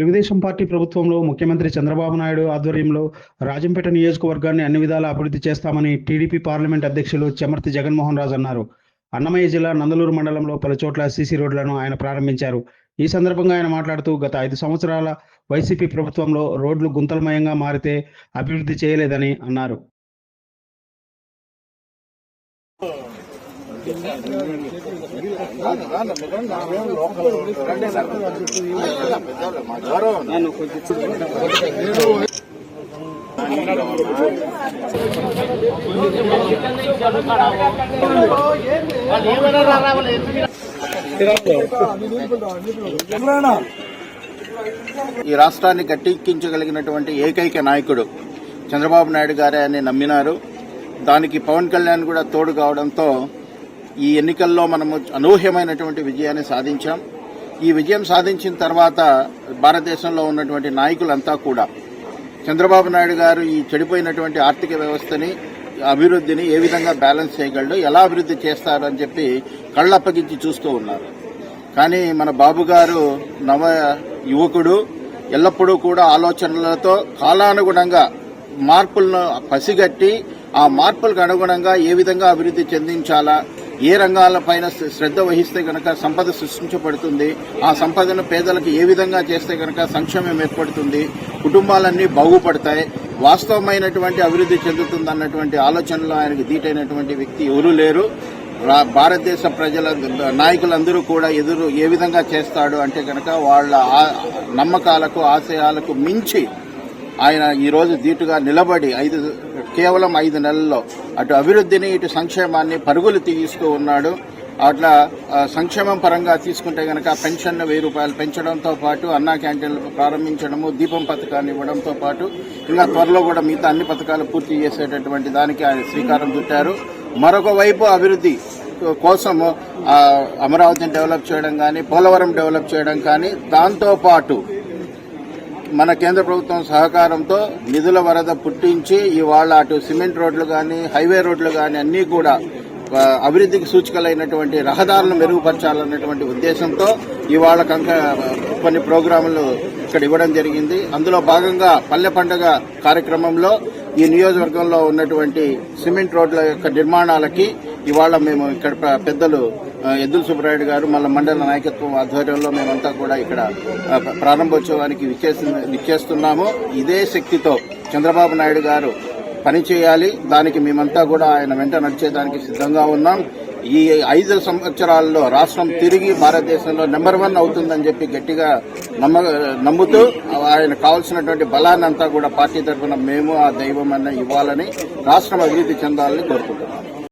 Telugu Desam party ప్రభుత్వంలో ముఖ్యమంత్రి చంద్రబాబు నాయుడు ఆధ్వర్యంలో రాజంపేట నియోజకవర్గాన్ని అన్ని విధాలా అభివృద్ధి చేస్తామని టీడీపీ పార్లమెంట్ అధ్యక్షులు చెమర్తి జగన్మోహన్ రాజు అన్నారు. అన్నమయ్య జిల్లా నందలూరు మండలంలో పలు చోట్ల సీసీ రోడ్లను ఆయన ప్రారంభించారు. ఈ సందర్భంగా ఆయన మాట్లాడుతూ గత ఐదు సంవత్సరాల వైసీపీ ప్రభుత్వంలో రోడ్లు గుంతలమయంగా మారితే అభివృద్ధి చేయలేదని అన్నారు. ఈ రాష్ట్రాన్ని గట్టెక్కించగలిగినటువంటి ఏకైక నాయకుడు చంద్రబాబు నాయుడు గారే అని నమ్మినారు. దానికి పవన్ కళ్యాణ్ కూడా తోడు కావడంతో ఈ ఎన్నికల్లో మనము అనూహ్యమైనటువంటి విజయాన్ని సాధించాం. ఈ విజయం సాధించిన తర్వాత భారతదేశంలో ఉన్నటువంటి నాయకులంతా కూడా చంద్రబాబు నాయుడు గారు ఈ చెడిపోయినటువంటి ఆర్థిక వ్యవస్థని అభివృద్ధిని ఏ విధంగా బ్యాలెన్స్ చేయగలడు ఎలా అభివృద్ధి చేస్తారు అని చెప్పి కళ్ళప్పగించి చూస్తూ ఉన్నారు. కానీ మన బాబు గారు నవ యువకుడు ఎల్లప్పుడూ కూడా ఆలోచనలతో కాలానుగుణంగా మార్పులను పసిగట్టి ఆ మార్పులకు అనుగుణంగా ఏ విధంగా అభివృద్ధి చెందించాలా ఏ రంగాలపైన శ్రద్ధ వహిస్తే కనుక సంపద సృష్టించబడుతుంది ఆ సంపదను పేదలకు ఏ విధంగా చేస్తే కనుక సంక్షేమం ఏర్పడుతుంది కుటుంబాలన్నీ బాగుపడతాయి వాస్తవమైనటువంటి అభివృద్ధి చెందుతుంది అన్నటువంటి ఆలోచనలో ఆయనకు దీటైనటువంటి వ్యక్తి ఎవరూ లేరు. రా- భారతదేశ ప్రజల నాయకులందరూ కూడా ఎదురు ఏ విధంగా చేస్తాడు అంటే కనుక వాళ్ళ నమ్మకాలకు ఆశయాలకు మించి ఆయన ఈరోజు దీటుగా ధీటుగా నిలబడి ఐదు కేవలం ఐదు నెలల్లో అటు అభివృద్ధిని ఇటు సంక్షేమాన్ని పరుగులు తీస్తూ ఉన్నాడు. అట్లా సంక్షేమం పరంగా తీసుకుంటే కనుక పెన్షన్ వెయ్యి రూపాయలు పెంచడంతో పాటు అన్నా క్యాంటీన్లు ప్రారంభించడము దీపం పథకాన్ని ఇవ్వడంతో పాటు ఇంకా త్వరలో కూడా మిగతా అన్ని పథకాలు పూర్తి చేసేటటువంటి దానికి ఆయన శ్రీకారం చుట్టారు. మరొక వైపు అభివృద్ధి కోసము అమరావతిని డెవలప్ చేయడం కానీ పోలవరం డెవలప్ చేయడం కానీ దాంతోపాటు మన కేంద్ర ప్రభుత్వం సహకారంతో నిధుల వరద పుట్టించి ఇవాళ అటు సిమెంట్ రోడ్లు కానీ హైవే రోడ్లు కానీ అన్నీ కూడా అభివృద్ధికి సూచికలైనటువంటి రహదారులను మెరుగుపరచాలన్నటువంటి ఉద్దేశంతో ఇవాళ కంక కొన్ని ప్రోగ్రాములు ఇక్కడ ఇవ్వడం జరిగింది. అందులో భాగంగా పల్లె పండుగ కార్యక్రమంలో ఈ నియోజకవర్గంలో ఉన్నటువంటి సిమెంట్ రోడ్ల యొక్క నిర్మాణాలకి ఇవాళ మేము ఇక్కడ పెద్దలు ఎద్దుల సుబ్బరాయుడు గారు మళ్ళీ మండల నాయకత్వం ఆధ్వర్యంలో మేమంతా కూడా ఇక్కడ ప్రారంభోత్సవానికి విచ్చేసి- విచ్చేస్తున్నాము. ఇదే శక్తితో చంద్రబాబు నాయుడు గారు పనిచేయాలి దానికి మేమంతా కూడా ఆయన వెంట నడిచేదానికి సిద్ధంగా ఉన్నాం. ఈ ఐదు సంవత్సరాల్లో రాష్ట్రం తిరిగి భారతదేశంలో నెంబర్ వన్ అవుతుందని చెప్పి గట్టిగా నమ్మ నమ్ముతూ ఆయన కావాల్సినటువంటి బలాన్ని అంతా కూడా పార్టీ తరఫున మేము ఆ దైవం అన్న ఇవ్వాలని రాష్ట్రం అభివృద్ధి చెందాలని కోరుకుంటున్నాం.